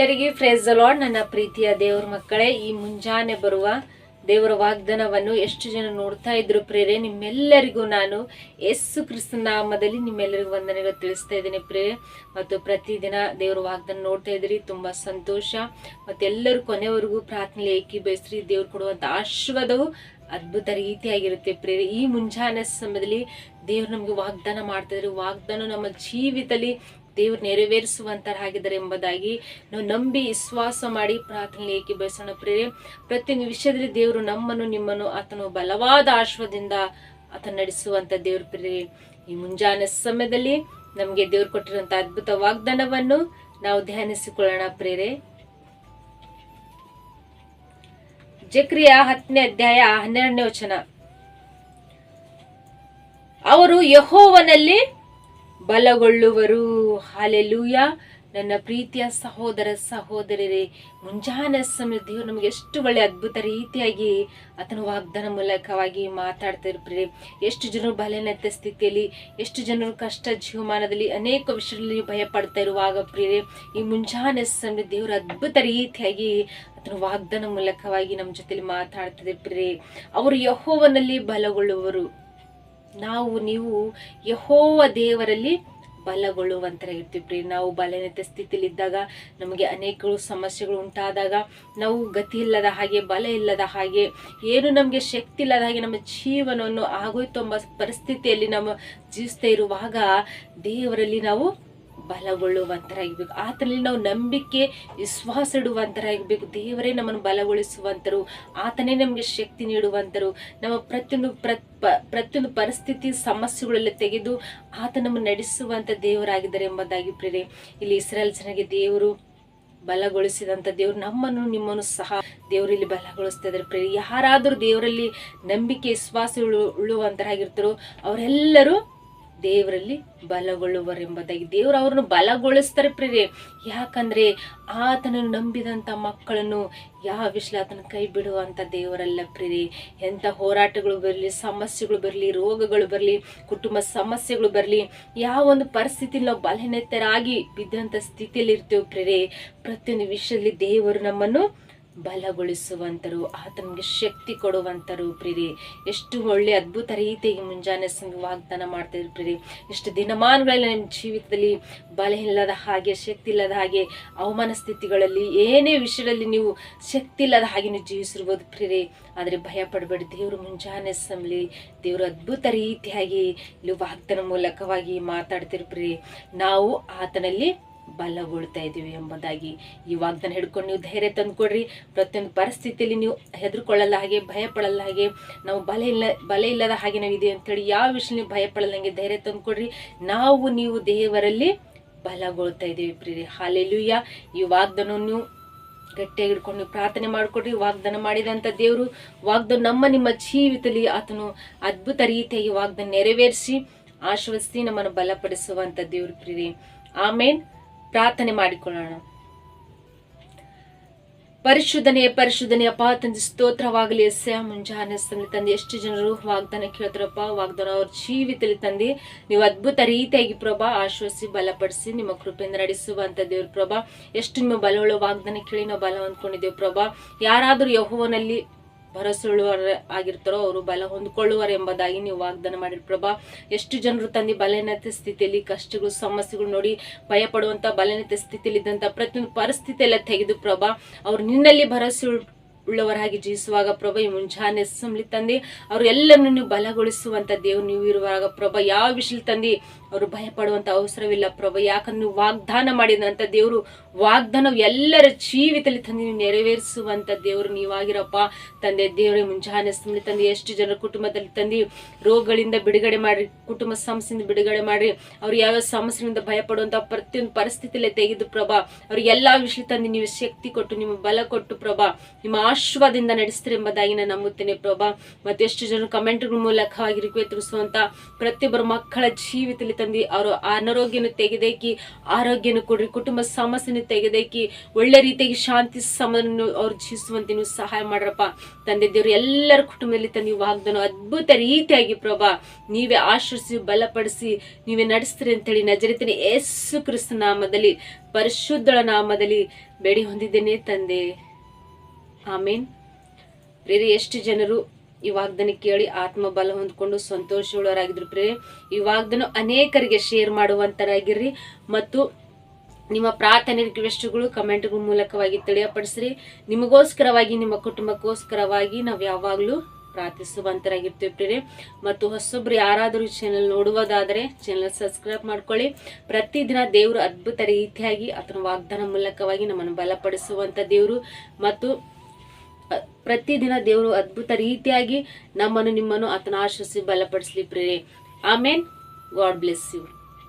ಎಲ್ಲರಿಗೆ ಫ್ರೇಸ್ ಅಲಾಡ್ ನನ್ನ ಪ್ರೀತಿಯ ದೇವರ ಮಕ್ಕಳೇ, ಈ ಮುಂಜಾನೆ ಬರುವ ದೇವರ ವಾಗ್ದಾನವನ್ನು ಎಷ್ಟು ಜನ ನೋಡ್ತಾ ಇದ್ರು ಪ್ರೇರೆ ನಿಮ್ಮೆಲ್ಲರಿಗೂ ನಾನು ಯೇಸು ಕ್ರಿಸ್ತ ನಾಮದಲ್ಲಿ ನಿಮ್ಮೆಲ್ಲರಿಗೂ ವಂದನೆಗಳು ತಿಳಿಸ್ತಾ ಇದ್ದೀನಿ ಪ್ರೇರೆ ಮತ್ತು ಪ್ರತಿದಿನ ದೇವರ ವಾಗ್ದಾನ ನೋಡ್ತಾ ಇದ್ರಿ, ತುಂಬ ಸಂತೋಷ. ಮತ್ತೆಲ್ಲರೂ ಕೊನೆವರೆಗೂ ಪ್ರಾರ್ಥನೆ ಏಕೀಭವಿಸ್ರಿ, ದೇವ್ರು ಕೊಡುವಂಥ ಆಶೀರ್ವಾದವು ಅದ್ಭುತ ರೀತಿಯಾಗಿರುತ್ತೆ ಪ್ರೇರೆ ಈ ಮುಂಜಾನೆ ಸಮಯದಲ್ಲಿ ದೇವ್ರು ನಮಗೆ ವಾಗ್ದಾನ ಮಾಡ್ತಾ ಇದ್ರು. ವಾಗ್ದಾನ ನಮ್ಮ ಜೀವಿತದಲ್ಲಿ ದೇವ್ರು ನೆರವೇರಿಸುವಂತರಾಗಿದ್ದಾರೆ ಎಂಬುದಾಗಿ ನಾವು ನಂಬಿ ವಿಶ್ವಾಸ ಮಾಡಿ ಪ್ರಾರ್ಥನೆ ಏಕೆ ಬಯಸೋಣ ಪ್ರೇರೆ ಪ್ರತಿ ವಿಷಯದಲ್ಲಿ ದೇವರು ನಮ್ಮನ್ನು, ನಿಮ್ಮನ್ನು ಆತನು ಬಲವಾದ ಆಶ್ವದಿಂದ ಆತನ ನಡೆಸುವಂತ ದೇವ್ರ ಪ್ರೇರೆ ಈ ಮುಂಜಾನೆ ಸಮಯದಲ್ಲಿ ನಮಗೆ ದೇವ್ರು ಕೊಟ್ಟಿರುವಂತ ಅದ್ಭುತ ವಾಗ್ದಾನವನ್ನು ನಾವು ಧ್ಯಾನಿಸಿಕೊಳ್ಳೋಣ ಪ್ರೇರೆ ಜಕ್ರಿಯ ಹತ್ತನೇ ಅಧ್ಯಾಯ ಹನ್ನೆರಡನೇ ವಚನ. ಅವರು ಯಹೋವನಲ್ಲಿ ಬಲಗೊಳ್ಳುವರು. ಹಾಲೆಲೂಯ. ನನ್ನ ಪ್ರೀತಿಯ ಸಹೋದರ ಸಹೋದರರೇ, ಮುಂಜಾನೆ ಸಮೃದ್ಧಿಯು ನಮಗೆ ಎಷ್ಟು ಒಳ್ಳೆ ಅದ್ಭುತ ರೀತಿಯಾಗಿ ಆತನ ವಾಗ್ದಾನ ಮೂಲಕವಾಗಿ ಮಾತಾಡ್ತಾ ಪ್ರೇ ಎಷ್ಟು ಜನರು ಬಲನತ್ತ ಸ್ಥಿತಿಯಲ್ಲಿ, ಎಷ್ಟು ಜನರು ಕಷ್ಟ ಜೀವಮಾನದಲ್ಲಿ ಅನೇಕ ವಿಷಯದಲ್ಲಿ ಭಯ ಪಡ್ತಾ ಇರುವಾಗ ಪ್ರಿಯರೇ, ಈ ಮುಂಜಾನೆ ಸಮೃದ್ಧಿಯವರು ಅದ್ಭುತ ರೀತಿಯಾಗಿ ಆತನ ವಾಗ್ದಾನ ಮೂಲಕವಾಗಿ ನಮ್ಮ ಜೊತೆಲಿ ಮಾತಾಡ್ತಿದೆ ಪ್ರಿಯರೇ ಅವರು ಯಹೋವನಲ್ಲಿ ಬಲಗೊಳ್ಳುವರು. ನಾವು ನೀವು ಯಹೋವ ದೇವರಲ್ಲಿ ಬಲಗೊಳ್ಳುವಂತರಾಗಿರ್ತೀವಿ ಪ್ರಿಯ ನಾವು ಬಲನತೆ ಸ್ಥಿತಿಯಲ್ಲಿ ಇದ್ದಾಗ ನಮಗೆ ಅನೇಕ ಸಮಸ್ಯೆಗಳು ಉಂಟಾದಾಗ, ನಾವು ಗತಿ ಇಲ್ಲದ ಹಾಗೆ, ಬಲ ಇಲ್ಲದ ಹಾಗೆ, ಏನು ನಮಗೆ ಶಕ್ತಿ ಇಲ್ಲದ ಹಾಗೆ ನಮ್ಮ ಜೀವನವನ್ನು ಆಗೋಯ್ತು ಪರಿಸ್ಥಿತಿಯಲ್ಲಿ ನಮ್ಮ ಜೀವಿಸ್ತಾ ಇರುವಾಗ ದೇವರಲ್ಲಿ ನಾವು ಬಲಗೊಳ್ಳುವಂತರಾಗಬೇಕು ಆತನಲ್ಲಿ ನಾವು ನಂಬಿಕೆ, ವಿಶ್ವಾಸ ಇಡುವಂತರಾಗಿರ್ಬೇಕು ದೇವರೇ ನಮ್ಮನ್ನು ಬಲಗೊಳಿಸುವಂತರು, ಆತನೇ ನಮಗೆ ಶಕ್ತಿ ನೀಡುವಂತರು. ನಮ್ಮ ಪ್ರತಿಯೊಂದು ಪ್ರ ಪ- ಪ್ರತಿಯೊಂದು ಪರಿಸ್ಥಿತಿ, ಸಮಸ್ಯೆಗಳೆಲ್ಲ ತೆಗೆದು ಆತ ನಮ್ಮನ್ನು ನಡೆಸುವಂತ ದೇವರಾಗಿದ್ದಾರೆ ಎಂಬುದಾಗಿ ಪ್ರೇರೆ ಇಲ್ಲಿ ಇಸ್ರೇಲ್ ಜನಗೆ ದೇವರು ಬಲಗೊಳಿಸಿದಂತ ದೇವರು ನಮ್ಮನ್ನು, ನಿಮ್ಮನ್ನು ಸಹ ದೇವರಲ್ಲಿ ಬಲಗೊಳಿಸ್ತಾ ಇದ್ದಾರೆ ಪ್ರೇರೆ ಯಾರಾದರೂ ದೇವರಲ್ಲಿ ನಂಬಿಕೆ, ವಿಶ್ವಾಸ ಉಳ್ಳುವಂಥರಾಗಿರ್ತಾರೋ ಅವರೆಲ್ಲರೂ ದೇವರಲ್ಲಿ ಬಲಗೊಳ್ಳುವರೆಂಬುದಾಗಿ ದೇವರು ಅವ್ರನ್ನ ಬಲಗೊಳಿಸ್ತಾರೆ ಪ್ರೇರೆ ಯಾಕಂದ್ರೆ ಆತನನ್ನು ನಂಬಿದಂತ ಮಕ್ಕಳನ್ನು ಯಾವ ಆತನ ಕೈ ಬಿಡುವಂತ ದೇವರಲ್ಲ ಪ್ರೇರೆ ಎಂಥ ಹೋರಾಟಗಳು ಬರಲಿ, ಸಮಸ್ಯೆಗಳು ಬರಲಿ, ರೋಗಗಳು ಬರಲಿ, ಕುಟುಂಬ ಸಮಸ್ಯೆಗಳು ಬರಲಿ, ಯಾವ ಒಂದು ಪರಿಸ್ಥಿತಿಯಲ್ಲಿ ನಾವು ಬಲಹೀನತರಾಗಿ ಬಿದ್ದಂಥ ಸ್ಥಿತಿಯಲ್ಲಿ ಇರ್ತೇವೆ ಪ್ರೇರೆ ಪ್ರತಿಯೊಂದು ವಿಷಯದಲ್ಲಿ ದೇವರು ನಮ್ಮನ್ನು ಬಲಗೊಳಿಸುವಂತರು, ಆತನಿಗೆ ಶಕ್ತಿ ಕೊಡುವಂಥರು ಪ್ರೀತಿ ಎಷ್ಟು ಒಳ್ಳೆ ಅದ್ಭುತ ರೀತಿಯಾಗಿ ಮುಂಜಾನೆ ಸಂಘ ವಾಗ್ದಾನ ಮಾಡ್ತಾ ಇದ್ರು ಪ್ರಿರಿ ಎಷ್ಟು ದಿನಮಾನಗಳಲ್ಲಿ ನಿಮ್ಮ ಜೀವಿತದಲ್ಲಿ ಬಲ ಇಲ್ಲದ ಹಾಗೆ, ಶಕ್ತಿ ಇಲ್ಲದ ಹಾಗೆ, ಅವಮಾನ ಸ್ಥಿತಿಗಳಲ್ಲಿ, ಏನೇ ವಿಷಯದಲ್ಲಿ ನೀವು ಶಕ್ತಿ ಇಲ್ಲದ ಹಾಗೆ ನೀವು ಜೀವಿಸಿರ್ಬೋದು ಪ್ರೀತಿ ಆದರೆ ಭಯ ಪಡಬೇಡಿ, ದೇವರು ಮುಂಜಾನೆ ಸಮಲಿ ದೇವರು ಅದ್ಭುತ ರೀತಿಯಾಗಿ ಇಲ್ಲಿ ವಾಗ್ದಾನ ಮೂಲಕವಾಗಿ ಮಾತಾಡ್ತಿರ್ಪ್ರಿ ನಾವು ಆತನಲ್ಲಿ ಬಲಗೊಳ್ತಾ ಇದ್ದೀವಿ ಎಂಬುದಾಗಿ ಈ ವಾಗ್ದಾನ ಹಿಡ್ಕೊಂಡು ನೀವು ಧೈರ್ಯ ತಂದುಕೊಡ್ರಿ. ಪ್ರತಿಯೊಂದು ಪರಿಸ್ಥಿತಿಯಲ್ಲಿ ನೀವು ಹೆದರ್ಕೊಳ್ಳಲ್ಲ ಹಾಗೆ ಭಯ ಪಡಲ್ಲ ಹಾಗೆ ನಾವು ಬಲ ಇಲ್ಲ, ಬಲ ಇಲ್ಲದ ಹಾಗೆ ನಾವು ಇದೆ ಅಂತೇಳಿ ಯಾವ ವಿಷಯ ನೀವು ಭಯ ಪಡಲ್ಲಂಗೆ ಧೈರ್ಯ ತಂದುಕೊಡ್ರಿ. ನಾವು ನೀವು ದೇವರಲ್ಲಿ ಬಲಗೊಳ್ತಾ ಇದ್ದೀವಿ ಪ್ರೀತಿ ಹಾಲೆಲುಯ್ಯ ಈ ನೀವು ಗಟ್ಟಿಯಾಗಿ ಹಿಡ್ಕೊಂಡು ನೀವು ಪ್ರಾರ್ಥನೆ ಮಾಡಿಕೊಡ್ರಿ. ವಾಗ್ದಾನ ಮಾಡಿದಂಥ ದೇವರು, ವಾಗ್ದಾನ ನಮ್ಮ, ನಿಮ್ಮ ಜೀವಿತದಲ್ಲಿ ಆತನು ಅದ್ಭುತ ರೀತಿಯಾಗಿ ವಾಗ್ದಾನ ನೆರವೇರಿಸಿ ಆಶ್ವಸ್ತಿ ನಮ್ಮನ್ನು ಬಲಪಡಿಸುವಂಥ ದೇವ್ರ ಪ್ರೀತಿ ಆಮೇನ್. ಪ್ರಾರ್ಥನೆ ಮಾಡಿಕೊಳ್ಳೋಣ. ಪರಿಶುದ್ಧನೆಯ ಪರಿಶುದ್ಧನೆಯ ಅಪ್ಪ, ತಂದೆ, ಸ್ತೋತ್ರವಾಗಲಿ ಎಸ್ ಮುಂಜಾನೆ ತಂದೆ ತಂದೆ, ಎಷ್ಟು ಜನರು ವಾಗ್ದಾನ ಕೇಳ್ತಾರಪ್ಪ, ವಾಗ್ದಾನ ಅವ್ರ ಜೀವಿತದಲ್ಲಿ ತಂದೆ, ನೀವು ಅದ್ಭುತ ರೀತಿಯಾಗಿ ಪ್ರಭಾ, ಆಶ್ವಾಸಿ, ಬಲಪಡಿಸಿ, ನಿಮ್ಮ ಕೃಪೆಯಿಂದ ನಡೆಸುವಂಥ ದೇವ್ರ ಪ್ರಭಾ, ಎಷ್ಟು ನಿಮ್ಮ ಬಲವುಳ್ಳ ವಾಗ್ದಾನ ಕೇಳಿ ನಾವು ಬಲ ಅಂದ್ಕೊಂಡಿದ್ದೇವೆ ಪ್ರಭಾ. ಯಾರಾದರೂ ಯಹೋವನಲ್ಲಿ ಭರವಸೆಯುಳ್ಳವರ ಆಗಿರ್ತಾರೋ ಅವರು ಬಲ ಹೊಂದ್ಕೊಳ್ಳುವರು ಎಂಬುದಾಗಿ ನೀವು ವಾಗ್ದಾನ ಮಾಡಿರಿ. ಪ್ರಭಾ, ಎಷ್ಟು ಜನರು ತಂದೆ ಬಲನೇತ ಸ್ಥಿತಿಯಲ್ಲಿ ಕಷ್ಟಗಳು, ಸಮಸ್ಯೆಗಳು ನೋಡಿ ಭಯ ಪಡುವಂತ ಬಲನೇತ ಸ್ಥಿತಿಯಲ್ಲಿ ಇದ್ದಂತ ಪ್ರತಿಯೊಂದು ಪರಿಸ್ಥಿತಿ ಎಲ್ಲ ತೆಗೆದು ಪ್ರಭಾ, ಅವ್ರು ನಿನ್ನಲ್ಲಿ ಭರವಸೆ ಉಳ್- ಉಳ್ಳವರಾಗಿ ಜೀವಿಸುವಾಗ ಪ್ರಭ, ಈ ಮುಂಜಾನೆ ಸುಮ್ಲಿ ತಂದೆ, ಅವ್ರು ಎಲ್ಲರನ್ನು ನೀವು ಬಲಗೊಳಿಸುವಂತ ದೇವ್ರು ನೀವು ಇರುವಾಗ ಪ್ರಭ, ಯಾವ ವಿಷಯ ತಂದಿ, ಅವರು ಭಯ ಪಡುವಂತ ಅವಸರವಿಲ್ಲ ಪ್ರಭ. ಯಾಕಂದ್ರೆ ನೀವು ವಾಗ್ದಾನ ಮಾಡಿದಂತ ದೇವರು ವಾಗ್ದಾನ ಎಲ್ಲರ ಜೀವಿತದಲ್ಲಿ ತಂದೆ ನೀವು ನೆರವೇರಿಸುವಂತ ದೇವರು ನೀವಾಗಿರಪ್ಪ. ತಂದೆ, ದೇವರೇ, ಮುಂಜಾನೆ ಸುಮ್ಲಿ ತಂದೆ, ಎಷ್ಟು ಜನರ ಕುಟುಂಬದಲ್ಲಿ ತಂದಿ, ರೋಗಗಳಿಂದ ಬಿಡುಗಡೆ ಮಾಡಿ ಕುಟುಂಬ ಸಮಸ್ಯೆಯಿಂದ ಬಿಡುಗಡೆ ಮಾಡಿ ಅವ್ರು ಯಾವ ಸಮಸ್ಯೆಯಿಂದ ಭಯಪಡುವಂಥ ಪ್ರತಿಯೊಂದು ಪರಿಸ್ಥಿತಿಯಲ್ಲೇ ತೆಗೆದು ಪ್ರಭಾ ಅವ್ರಿಗೆ ಎಲ್ಲಾ ವಿಷಯ ತಂದು, ನೀವು ಶಕ್ತಿ ಕೊಟ್ಟು, ನಿಮ್ಮ ಬಲ ಕೊಟ್ಟು ಪ್ರಭಾ, ನಿಮ್ಮ ನಡೆಸ್ತೀರಿ ಎಂಬುದಾಗಿ ನಾನು ನಂಬುತ್ತೇನೆ ಪ್ರಭಾ. ಮತ್ತೆ ಎಷ್ಟು ಜನ ಕಮೆಂಟ್ಗಳ ಮೂಲಕವಾಗಿ ರಿಕ್ವೆಸ್ಟ್ ತಿಳಿಸುವಂತ ಪ್ರತಿಯೊಬ್ಬರ ಮಕ್ಕಳ ಜೀವಿತದಲ್ಲಿ ತಂದು ಅವರು ಅನಾರೋಗ್ಯನ ತೆಗೆದೇಕಿ ಆರೋಗ್ಯನ ಕೊಡ್ರಿ, ಕುಟುಂಬ ಸಮಸ್ಯೆನ ತೆಗೆದೇಕಿ, ಒಳ್ಳೆ ರೀತಿಯಾಗಿ ಶಾಂತಿ ಸಮನ್ನು ಅವ್ರು ಜೀವಿಸುವಂತೆ ನೀವು ಸಹಾಯ ಮಾಡ್ರಪ್ಪ. ತಂದೆ ದೇವರು, ಎಲ್ಲರ ಕುಟುಂಬದಲ್ಲಿ ತಂದು ವಾಗ್ದಾನ ಅದ್ಭುತ ರೀತಿಯಾಗಿ ಪ್ರಭಾ, ನೀವೇ ಆಶ್ರಯಿಸಿ ಬಲಪಡಿಸಿ, ನೀವೇ ನಡೆಸ್ತೀರಿ ಅಂತೇಳಿ ನಜರಿತೀನಿ ಯೇಸು ಕ್ರಿಸ್ತ ನಾಮದಲ್ಲಿ, ಪರಿಶುದ್ಧಳ ನಾಮದಲ್ಲಿ ಬೇಡಿ ಹೊಂದಿದ್ದೇನೆ ತಂದೆ. ಆಮೇನ್. ಪ್ರೇರಿ ಎಷ್ಟು ಜನರು ಈ ವಾಗ್ದಾನ ಕೇಳಿ ಆತ್ಮ ಬಲ ಹೊಂದ್ಕೊಂಡು ಸಂತೋಷವುಳ್ಳವರಾಗಿದ್ರು ಪ್ರೇರಿ ಈ ವಾಗ್ದಾನ ಅನೇಕರಿಗೆ ಶೇರ್ ಮಾಡುವಂತರಾಗಿರ್ರಿ ಮತ್ತು ನಿಮ್ಮ ಪ್ರಾರ್ಥನೆ ರಿಕ್ವೆಸ್ಟ್ಗಳು ಕಮೆಂಟ್ಗಳ ಮೂಲಕವಾಗಿ ತಿಳಿಯಪಡಿಸ್ರಿ. ನಿಮಗೋಸ್ಕರವಾಗಿ, ನಿಮ್ಮ ಕುಟುಂಬಕ್ಕೋಸ್ಕರವಾಗಿ ನಾವು ಯಾವಾಗಲೂ ಪ್ರಾರ್ಥಿಸುವಂತರಾಗಿರ್ತೀವಿ ಪ್ರೇರಿ ಮತ್ತು ಹೊಸೊಬ್ರು ಯಾರಾದರೂ ಚಾನೆಲ್ ನೋಡುವುದಾದರೆ ಚಾನೆಲ್ ಸಬ್ಸ್ಕ್ರೈಬ್ ಮಾಡ್ಕೊಳ್ಳಿ. ಪ್ರತಿದಿನ ದೇವರು ಅದ್ಭುತ ರೀತಿಯಾಗಿ ಆತನ ವಾಗ್ದಾನ ಮೂಲಕವಾಗಿ ನಮ್ಮನ್ನು ಬಲಪಡಿಸುವಂಥ ದೇವರು. ಮತ್ತು ಪ್ರತಿದಿನ ದೇವರು ಅದ್ಭುತ ರೀತಿಯಾಗಿ ನಮ್ಮನ್ನು ನಿಮ್ಮನ್ನು ಆತನ ಆಶ್ರಯಿಸಿ ಬಲಪಡಿಸಲಿ ಪ್ರೇರೆ ಆಮೇನ್ ಗಾಡ್ ಬ್ಲೆಸ್ ಯು.